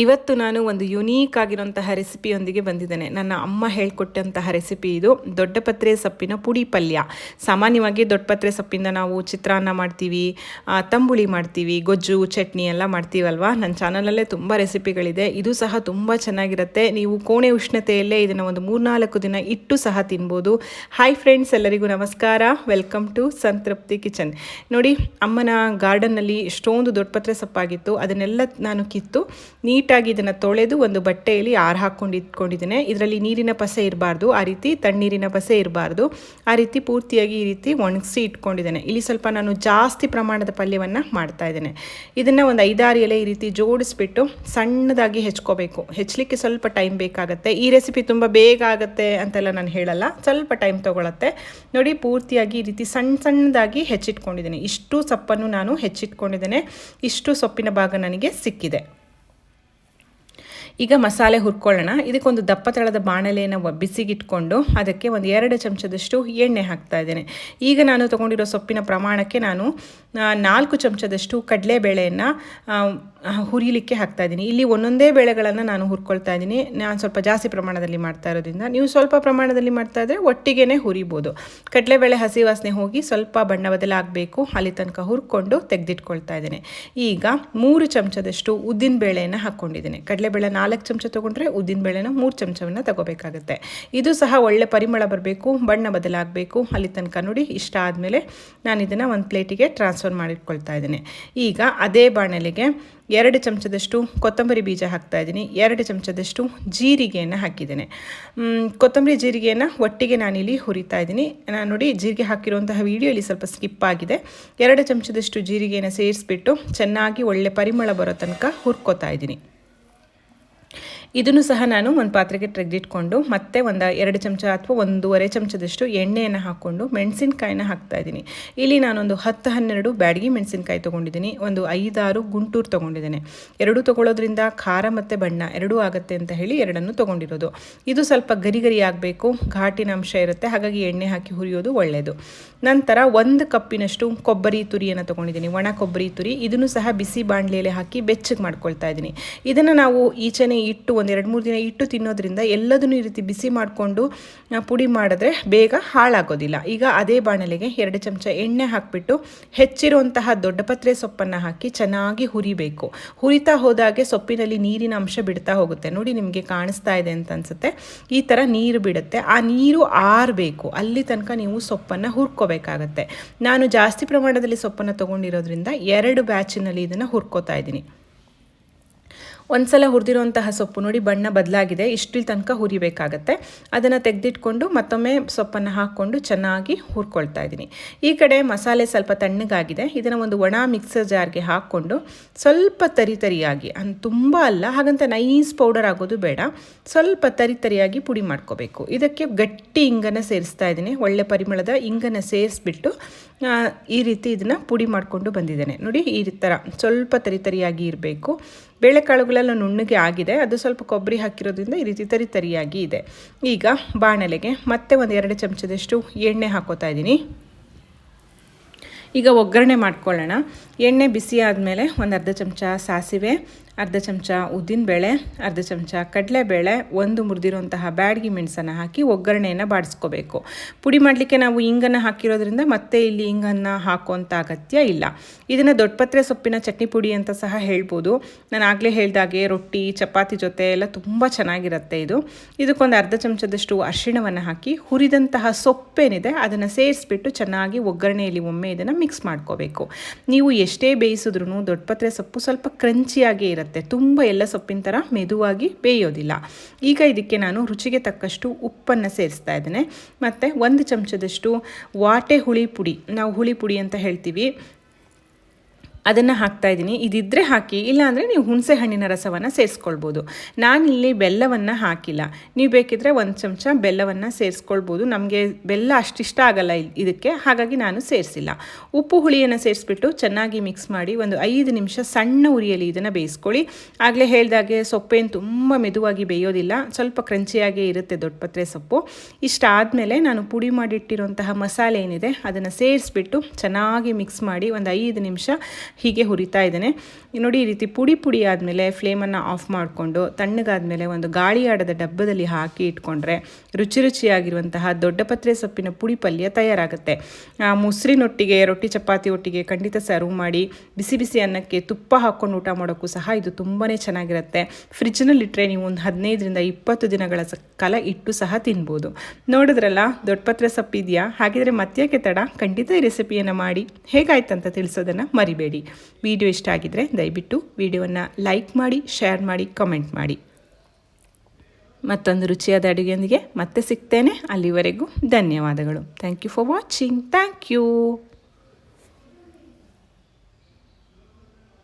ಇವತ್ತು ನಾನು ಒಂದು ಯುನೀಕ್ ಆಗಿರುವಂತಹ ರೆಸಿಪಿಯೊಂದಿಗೆ ಬಂದಿದ್ದೇನೆ. ನನ್ನ ಅಮ್ಮ ಹೇಳ್ಕೊಟ್ಟಂತಹ ರೆಸಿಪಿ ಇದು. ದೊಡ್ಡಪತ್ರೆ ಸೊಪ್ಪಿನ ಪುಡಿ ಪಲ್ಯ. ಸಾಮಾನ್ಯವಾಗಿ ದೊಡ್ಡಪತ್ರೆ ಸೊಪ್ಪಿಂದ ನಾವು ಚಿತ್ರಾನ್ನ ಮಾಡ್ತೀವಿ ತಂಬುಳಿ ಮಾಡ್ತೀವಿ, ಗೊಜ್ಜು, ಚಟ್ನಿ ಎಲ್ಲ ಮಾಡ್ತೀವಲ್ವಾ? ನನ್ನ ಚಾನಲಲ್ಲೇ ತುಂಬ ರೆಸಿಪಿಗಳಿದೆ ಇದು ಸಹ ತುಂಬ ಚೆನ್ನಾಗಿರುತ್ತೆ. ನೀವು ಕೋಣೆ ಉಷ್ಣತೆಯಲ್ಲೇ ಇದನ್ನು ಒಂದು ಮೂರ್ನಾಲ್ಕು ದಿನ ಇಟ್ಟು ಸಹ ತಿನ್ಬೋದು. ಹಾಯ್ ಫ್ರೆಂಡ್ಸ್ ಎಲ್ಲರಿಗೂ ನಮಸ್ಕಾರ. ವೆಲ್ಕಮ್ ಟು ಸಂತೃಪ್ತಿ ಕಿಚನ್ ನೋಡಿ, ಅಮ್ಮನ ಗಾರ್ಡನ್ನಲ್ಲಿ ಎಷ್ಟೊಂದು ದೊಡ್ಡಪತ್ರೆ ಸೊಪ್ಪಾಗಿತ್ತು. ಅದನ್ನೆಲ್ಲ ನಾನು ಕಿತ್ತು ನೀಟಾಗಿ ಇದನ್ನು ತೊಳೆದು ಒಂದು ಬಟ್ಟೆಯಲ್ಲಿ ಆರು ಹಾಕ್ಕೊಂಡು ಇಟ್ಕೊಂಡಿದ್ದೇನೆ. ಇದರಲ್ಲಿ ನೀರಿನ ಪಸೆ ಇರಬಾರ್ದು. ಆ ರೀತಿ ತಣ್ಣೀರಿನ ಪಸೆ ಇರಬಾರ್ದು. ಆ ರೀತಿ ಪೂರ್ತಿಯಾಗಿ ಈ ರೀತಿ ಒಣಗಿಸಿ ಇಟ್ಕೊಂಡಿದ್ದೇನೆ. ಇಲ್ಲಿ ಸ್ವಲ್ಪ ನಾನು ಜಾಸ್ತಿ ಪ್ರಮಾಣದ ಪಲ್ಯವನ್ನು ಮಾಡ್ತಾ ಇದ್ದೇನೆ. ಇದನ್ನು ಒಂದು ಐದಾರು ಎಲೆ ಈ ರೀತಿ ಜೋಡಿಸ್ಬಿಟ್ಟು ಸಣ್ಣದಾಗಿ ಹೆಚ್ಕೋಬೇಕು. ಹೆಚ್ಚಲಿಕ್ಕೆ ಸ್ವಲ್ಪ ಟೈಮ್ ಬೇಕಾಗುತ್ತೆ. ಈ ರೆಸಿಪಿ ತುಂಬ ಬೇಗ ಆಗುತ್ತೆ ಅಂತೆಲ್ಲ ನಾನು ಹೇಳಲ್ಲ. ಸ್ವಲ್ಪ ಟೈಮ್ ತೊಗೊಳತ್ತೆ. ನೋಡಿ, ಪೂರ್ತಿಯಾಗಿ ಈ ರೀತಿ ಸಣ್ಣ ಸಣ್ಣದಾಗಿ ಹೆಚ್ಚಿಟ್ಕೊಂಡಿದ್ದೇನೆ. ಇಷ್ಟು ಸೊಪ್ಪನ್ನು ನಾನು ಹೆಚ್ಚಿಟ್ಕೊಂಡಿದ್ದೇನೆ. ಇಷ್ಟು ಸೊಪ್ಪಿನ ಭಾಗ ನನಗೆ ಸಿಕ್ಕಿದೆ. ಈಗ ಮಸಾಲೆ ಹುರ್ಕೊಳ್ಳೋಣ. ಇದಕ್ಕೊಂದು ದಪ್ಪ ತಳದ ಬಾಣಲೆಯನ್ನು ಬಿಸಿಗಿಟ್ಕೊಂಡು ಅದಕ್ಕೆ ಒಂದು ಎರಡು ಚಮಚದಷ್ಟು ಎಣ್ಣೆ ಹಾಕ್ತಾ ಇದ್ದೇನೆ. ಈಗ ನಾನು ತೊಗೊಂಡಿರೋ ಸೊಪ್ಪಿನ ಪ್ರಮಾಣಕ್ಕೆ ನಾನು ನಾಲ್ಕು ಚಮಚದಷ್ಟು ಕಡಲೆಬೇಳೆಯನ್ನು ಹುರಿಲಿಕ್ಕೆ ಹಾಕ್ತಾ ಇದ್ದೀನಿ. ಇಲ್ಲಿ ಒಂದೊಂದೇ ಬೇಳೆಗಳನ್ನು ನಾನು ಹುರ್ಕೊಳ್ತಾ ಇದ್ದೀನಿ. ನಾನು ಸ್ವಲ್ಪ ಜಾಸ್ತಿ ಪ್ರಮಾಣದಲ್ಲಿ ಮಾಡ್ತಾ ಇರೋದ್ರಿಂದ. ನೀವು ಸ್ವಲ್ಪ ಪ್ರಮಾಣದಲ್ಲಿ ಮಾಡ್ತಾ ಇದ್ದರೆ ಒಟ್ಟಿಗೆ ಹುರಿಬೋದು. ಕಡಲೆಬೇಳೆ ಹಸಿ ವಾಸನೆ ಹೋಗಿ ಸ್ವಲ್ಪ ಬಣ್ಣ ಬದಲಾಗಬೇಕು. ಅಲ್ಲಿ ತನಕ ಹುರ್ಕೊಂಡು ತೆಗೆದಿಟ್ಕೊಳ್ತಾ ಇದ್ದೇನೆ. ಈಗ ಮೂರು ಚಮಚದಷ್ಟು ಉದ್ದಿನ ಬೇಳೆಯನ್ನು ಹಾಕ್ಕೊಂಡಿದ್ದೇನೆ ಕಡಲೆಬೇಳೆ ನಾಲ್ಕು ಚಮಚ ತೊಗೊಂಡ್ರೆ ಉದ್ದಿನ ಬೇಳೆನ ಮೂರು ಚಮಚವನ್ನು ತಗೋಬೇಕಾಗುತ್ತೆ. ಇದು ಸಹ ಒಳ್ಳೆ ಪರಿಮಳ ಬರಬೇಕು, ಬಣ್ಣ ಬದಲಾಗಬೇಕು. ಅಲ್ಲಿ ತನಕ ನೋಡಿ ಇಷ್ಟ ಆದಮೇಲೆ ನಾನು ಇದನ್ನು ಒಂದು ಪ್ಲೇಟಿಗೆ ಟ್ರಾನ್ಸ್ಫರ್ ಮಾಡಿಟ್ಕೊಳ್ತಾ ಇದ್ದೀನಿ. ಈಗ ಅದೇ ಬಾಣಲೆಗೆ ಎರಡು ಚಮಚದಷ್ಟು ಕೊತ್ತಂಬರಿ ಬೀಜ ಹಾಕ್ತಾ ಇದ್ದೀನಿ. ಎರಡು ಚಮಚದಷ್ಟು ಜೀರಿಗೆಯನ್ನು ಹಾಕಿದ್ದೇನೆ. ಕೊತ್ತಂಬರಿ ಜೀರಿಗೆಯನ್ನು ಒಟ್ಟಿಗೆ ನಾನಿಲ್ಲಿ ಹುರಿತಾ ಇದ್ದೀನಿ. ನಾನು ನೋಡಿ ಜೀರಿಗೆ ಹಾಕಿರುವಂತಹ ವಿಡಿಯೋ ಇಲ್ಲಿ ಸ್ವಲ್ಪ ಸ್ಕಿಪ್ ಆಗಿದೆ. ಎರಡು ಚಮಚದಷ್ಟು ಜೀರಿಗೆಯನ್ನು ಸೇರಿಸ್ಬಿಟ್ಟು ಚೆನ್ನಾಗಿ ಒಳ್ಳೆ ಪರಿಮಳ ಬರೋ ತನಕ ಹುರ್ಕೋತಾ ಇದ್ದೀನಿ. ಇದನ್ನು ಸಹ ನಾನು ಒಂದು ಪಾತ್ರೆಗೆ ತೆಗೆದಿಟ್ಕೊಂಡು ಮತ್ತೆ ಒಂದು ಎರಡು ಚಮಚ ಅಥವಾ ಒಂದೂವರೆ ಚಮಚದಷ್ಟು ಎಣ್ಣೆಯನ್ನು ಹಾಕ್ಕೊಂಡು ಮೆಣಸಿನ್ಕಾಯಿನ ಹಾಕ್ತಾ ಇದ್ದೀನಿ. ಇಲ್ಲಿ ನಾನೊಂದು ಹತ್ತು ಹನ್ನೆರಡು ಬ್ಯಾಡಗಿ ಮೆಣಸಿನ್ಕಾಯಿ ತೊಗೊಂಡಿದ್ದೀನಿ. ಒಂದು ಐದಾರು ಗುಂಟೂರು ತೊಗೊಂಡಿದ್ದೇನೆ. ಎರಡೂ ತೊಗೊಳೋದ್ರಿಂದ ಖಾರ ಮತ್ತು ಬಣ್ಣ ಎರಡೂ ಆಗುತ್ತೆ ಅಂತ ಹೇಳಿ ಎರಡನ್ನು ತೊಗೊಂಡಿರೋದು. ಇದು ಸ್ವಲ್ಪ ಗರಿ ಗರಿ ಆಗಬೇಕು, ಘಾಟಿನ ಅಂಶ ಇರುತ್ತೆ, ಹಾಗಾಗಿ ಎಣ್ಣೆ ಹಾಕಿ ಹುರಿಯೋದು ಒಳ್ಳೆಯದು ನಂತರ ಒಂದು ಕಪ್ಪಿನಷ್ಟು ಕೊಬ್ಬರಿ ತುರಿಯನ್ನು ತೊಗೊಂಡಿದ್ದೀನಿ. ಒಣ ಕೊಬ್ಬರಿ ತುರಿ. ಇದನ್ನು ಸಹ ಬಿಸಿ ಬಾಣಲೆಯಲ್ಲಿ ಹಾಕಿ ಬೆಚ್ಚಗೆ ಮಾಡ್ಕೊಳ್ತಾ ಇದ್ದೀನಿ. ಇದನ್ನು ನಾವು ಈಚೆನೆ ಇಟ್ಟು ಒಂದು ಎರಡು ಮೂರು ದಿನ ಇಟ್ಟು ತಿನ್ನೋದ್ರಿಂದ ಎಲ್ಲದನ್ನು ಈ ರೀತಿ ಬಿಸಿ ಮಾಡಿಕೊಂಡು ಪುಡಿ ಮಾಡಿದ್ರೆ ಬೇಗ ಹಾಳಾಗೋದಿಲ್ಲ. ಈಗ ಅದೇ ಬಾಣಲೆಗೆ ಎರಡು ಚಮಚ ಎಣ್ಣೆ ಹಾಕಿಬಿಟ್ಟು ಹೆಚ್ಚಿರುವಂತಹ ದೊಡ್ಡಪತ್ರೆ ಸೊಪ್ಪನ್ನು ಹಾಕಿ ಚೆನ್ನಾಗಿ ಹುರಿಬೇಕು. ಹುರಿತಾ ಹೋದಾಗೆ ಸೊಪ್ಪಿನಲ್ಲಿ ನೀರಿನ ಅಂಶ ಬಿಡ್ತಾ ಹೋಗುತ್ತೆ. ನೋಡಿ ನಿಮಗೆ ಕಾಣಿಸ್ತಾ ಇದೆ ಅಂತ ಅನ್ಸುತ್ತೆ. ಈ ಥರ ನೀರು ಬಿಡುತ್ತೆ. ಆ ನೀರು ಆರಬೇಕು. ಅಲ್ಲಿ ತನಕ ನೀವು ಸೊಪ್ಪನ್ನು ಹುರ್ಕೋಬೇಕಾಗತ್ತೆ. ನಾನು ಜಾಸ್ತಿ ಪ್ರಮಾಣದಲ್ಲಿ ಸೊಪ್ಪನ್ನು ತೊಗೊಂಡಿರೋದ್ರಿಂದ ಎರಡು ಬ್ಯಾಚಿನಲ್ಲಿ ಇದನ್ನು ಹುರ್ಕೋತಾ ಇದ್ದೀನಿ. ಒಂದ್ಸಲ ಹುರಿದಿರುವಂತಹ ಸೊಪ್ಪು ನೋಡಿ ಬಣ್ಣ ಬದಲಾಗಿದೆ. ಇಷ್ಟಿಲ್ ತನಕ ಹುರಿಬೇಕಾಗತ್ತೆ. ಅದನ್ನು ತೆಗೆದಿಟ್ಕೊಂಡು ಮತ್ತೊಮ್ಮೆ ಸೊಪ್ಪನ್ನು ಹಾಕ್ಕೊಂಡು ಚೆನ್ನಾಗಿ ಹುರ್ಕೊಳ್ತಾ ಇದ್ದೀನಿ. ಈ ಕಡೆ ಮಸಾಲೆ ಸ್ವಲ್ಪ ತಣ್ಣಗಾಗಿದೆ. ಇದನ್ನು ಒಂದು ಒಣ ಮಿಕ್ಸರ್ ಜಾರ್ಗೆ ಹಾಕ್ಕೊಂಡು ಸ್ವಲ್ಪ ತರಿ ತರಿಯಾಗಿ, ಅನ್ ತುಂಬ ಅಲ್ಲ, ಹಾಗಂತ ನೈಸ್ ಪೌಡರ್ ಆಗೋದು ಬೇಡ. ಸ್ವಲ್ಪ ತರಿ ತರಿಯಾಗಿ ಪುಡಿ ಮಾಡ್ಕೋಬೇಕು. ಇದಕ್ಕೆ ಗಟ್ಟಿ ಇಂಗನ್ನು ಸೇರಿಸ್ತಾ ಇದ್ದೀನಿ. ಒಳ್ಳೆ ಪರಿಮಳದ ಇಂಗನ್ನು ಸೇರಿಸ್ಬಿಟ್ಟು ಈ ರೀತಿ ಇದನ್ನು ಪುಡಿ ಮಾಡಿಕೊಂಡು ಬಂದಿದ್ದೇನೆ. ನೋಡಿ, ಈ ಥರ ಸ್ವಲ್ಪ ತರಿ ತರಿಯಾಗಿ ಇರಬೇಕು. ಬೇಳೆಕಾಳುಗಳೆಲ್ಲ ನುಣ್ಣಗೆ ಆಗಿದೆ. ಅದು ಸ್ವಲ್ಪ ಕೊಬ್ಬರಿ ಹಾಕಿರೋದ್ರಿಂದ ಈ ರೀತಿ ತರಿ ತರಿಯಾಗಿ ಇದೆ. ಈಗ ಬಾಣಲೆಗೆ ಮತ್ತೆ ಒಂದು ಎರಡು ಚಮಚದಷ್ಟು ಎಣ್ಣೆ ಹಾಕೋತಾ ಇದ್ದೀನಿ. ಈಗ ಒಗ್ಗರಣೆ ಮಾಡ್ಕೊಳ್ಳೋಣ. ಎಣ್ಣೆ ಬಿಸಿ ಆದಮೇಲೆ ಒಂದು ಅರ್ಧ ಚಮಚ ಸಾಸಿವೆ ಅರ್ಧ ಚಮಚ ಉದ್ದಿನ ಬೇಳೆ, ಅರ್ಧ ಚಮಚ ಕಡಲೆಬೇಳೆ, ಒಂದು ಮುರಿದಿರುವಂತಹ ಬ್ಯಾಡಗಿ ಮೆಣಸನ್ನು ಹಾಕಿ ಒಗ್ಗರಣೆಯನ್ನು ಬಾಡಿಸ್ಕೋಬೇಕು. ಪುಡಿ ಮಾಡಲಿಕ್ಕೆ ನಾವು ಇಂಗನ್ನು ಹಾಕಿರೋದ್ರಿಂದ ಮತ್ತೆ ಇಲ್ಲಿ ಇಂಗನ್ನು ಹಾಕುವಂಥ ಅಗತ್ಯ ಇಲ್ಲ. ಇದನ್ನು ದೊಡ್ಡಪತ್ರೆ ಸೊಪ್ಪಿನ ಚಟ್ನಿ ಪುಡಿ ಅಂತ ಸಹ ಹೇಳ್ಬೋದು. ನಾನು ಆಗಲೇ ಹೇಳಿದಾಗೆ ರೊಟ್ಟಿ, ಚಪಾತಿ ಜೊತೆ ಎಲ್ಲ ತುಂಬ ಚೆನ್ನಾಗಿರುತ್ತೆ ಇದು. ಇದಕ್ಕೊಂದು ಅರ್ಧ ಚಮಚದಷ್ಟು ಅರಿಶಿಣವನ್ನು ಹಾಕಿ ಹುರಿದಂತಹ ಸೊಪ್ಪೇನಿದೆ ಅದನ್ನು ಸೇರಿಸ್ಬಿಟ್ಟು ಚೆನ್ನಾಗಿ ಒಗ್ಗರಣೆಯಲ್ಲಿ ಒಮ್ಮೆ ಇದನ್ನು ಮಿಕ್ಸ್ ಮಾಡ್ಕೋಬೇಕು. ನೀವು ಎಷ್ಟೇ ಬೇಯಿಸಿದ್ರೂ ದೊಡ್ಡಪತ್ರೆ ಸೊಪ್ಪು ಸ್ವಲ್ಪ ಕ್ರಂಚಿಯಾಗಿ ಇರುತ್ತೆ. ತುಂಬ ಎಲ್ಲ ಸೊಪ್ಪಿನ ಥರ ಮೆದುವಾಗಿ ಬೇಯೋದಿಲ್ಲ. ಈಗ ಇದಕ್ಕೆ ನಾನು ರುಚಿಗೆ ತಕ್ಕಷ್ಟು ಉಪ್ಪನ್ನು ಸೇರಿಸ್ತಾ ಇದ್ದೇನೆ. ಮತ್ತು ಒಂದು ಚಮಚದಷ್ಟು ವಾಟೆ ಹುಳಿ ಪುಡಿ. ನಾವು ಹುಳಿ ಪುಡಿ ಅಂತ ಹೇಳ್ತೀವಿ. ಅದನ್ನು ಹಾಕ್ತಾ ಇದ್ದೀನಿ. ಇದಿದ್ದರೆ ಹಾಕಿ, ಇಲ್ಲಾಂದರೆ ನೀವು ಹುಣಸೆ ಹಣ್ಣಿನ ರಸವನ್ನು ಸೇರಿಸ್ಕೊಳ್ಬೋದು. ನಾನಿಲ್ಲಿ ಬೆಲ್ಲವನ್ನು ಹಾಕಿಲ್ಲ. ನೀವು ಬೇಕಿದ್ರೆ ಒಂದು ಚಮಚ ಬೆಲ್ಲವನ್ನು ಸೇರಿಸ್ಕೊಳ್ಬೋದು. ನಮಗೆ ಬೆಲ್ಲ ಅಷ್ಟಿಷ್ಟ ಆಗಲ್ಲ ಇದಕ್ಕೆ. ಹಾಗಾಗಿ ನಾನು ಸೇರಿಸಿಲ್ಲ. ಉಪ್ಪು, ಹುಳಿಯನ್ನು ಸೇರಿಸ್ಬಿಟ್ಟು ಚೆನ್ನಾಗಿ ಮಿಕ್ಸ್ ಮಾಡಿ ಒಂದು ಐದು ನಿಮಿಷ ಸಣ್ಣ ಉರಿಯಲ್ಲಿ ಇದನ್ನು ಬೇಯಿಸ್ಕೊಳ್ಳಿ. ಆಗಲೇ ಹೇಳಿದಾಗೆ ಸೊಪ್ಪೇನು ತುಂಬ ಮೆದುವಾಗಿ ಬೇಯೋದಿಲ್ಲ. ಸ್ವಲ್ಪ ಕ್ರಂಚಿಯಾಗೇ ಇರುತ್ತೆ ದೊಡ್ಡಪತ್ರೆ ಸೊಪ್ಪು. ಇಷ್ಟ ಆದಮೇಲೆ ನಾನು ಪುಡಿ ಮಾಡಿಟ್ಟಿರುವಂತಹ ಮಸಾಲೆ ಏನಿದೆ, ಅದನ್ನು ಸೇರಿಸ್ಬಿಟ್ಟು ಚೆನ್ನಾಗಿ ಮಿಕ್ಸ್ ಮಾಡಿ ಒಂದು ಐದು ನಿಮಿಷ ಹೀಗೆ ಹುರಿತಾ ಇದ್ದೇನೆ. ನೋಡಿ ಈ ರೀತಿ ಪುಡಿ ಪುಡಿ ಆದಮೇಲೆ ಫ್ಲೇಮನ್ನು ಆಫ್ ಮಾಡಿಕೊಂಡು ತಣ್ಣಗಾದಮೇಲೆ ಒಂದು ಗಾಳಿ ಆಡದ ಡಬ್ಬದಲ್ಲಿ ಹಾಕಿ ಇಟ್ಕೊಂಡ್ರೆ ರುಚಿ ರುಚಿಯಾಗಿರುವಂತಹ ದೊಡ್ಡ ಪತ್ರೆ ಸೊಪ್ಪಿನ ಪುಡಿ ಪಲ್ಯ ತಯಾರಾಗುತ್ತೆ. ಮೊಸರಿನೊಟ್ಟಿಗೆ ರೊಟ್ಟಿ ಚಪಾತಿ ಒಟ್ಟಿಗೆ ಖಂಡಿತ ಸರ್ವ್ ಮಾಡಿ ಬಿಸಿ ಬಿಸಿ ಅನ್ನಕ್ಕೆ ತುಪ್ಪ ಹಾಕ್ಕೊಂಡು ಊಟ ಮಾಡೋಕ್ಕೂ ಸಹ ಇದು ತುಂಬಾ ಚೆನ್ನಾಗಿರುತ್ತೆ. ಫ್ರಿಜ್ನಲ್ಲಿ ಇಟ್ಟರೆ ನೀವು ಒಂದು ಹದಿನೈದರಿಂದ ಇಪ್ಪತ್ತು ದಿನಗಳ ಕಾಲ ಇಟ್ಟು ಸಹ ತಿನ್ಬೋದು. ನೋಡಿದ್ರಲ್ಲ, ದೊಡ್ಡ ಪತ್ರೆ ಸೊಪ್ಪು ಇದೆಯಾ ಹಾಗಿದ್ರೆ ಮತ್ತ್ಯಾಕೆ ತಡ? ಖಂಡಿತ ಈ ರೆಸಿಪಿಯನ್ನು ಮಾಡಿ. ಹೇಗಾಯ್ತಂತ ತಿಳಿಸೋದನ್ನು ಮರಿಬೇಡಿ. ವಿಡಿಯೋ ಇಷ್ಟ ಆಗಿದ್ದರೆ ದಯವಿಟ್ಟು ವಿಡಿಯೋವನ್ನು ಲೈಕ್ ಮಾಡಿ ಶೇರ್ ಮಾಡಿ ಕಮೆಂಟ್ ಮಾಡಿ. ಮತ್ತೊಂದು ರುಚಿಯಾದ ಅಡುಗೆಯೊಂದಿಗೆ ಮತ್ತೆ ಸಿಗ್ತೇನೆ. ಅಲ್ಲಿವರೆಗೂ ಧನ್ಯವಾದಗಳು. Thank you for watching thank you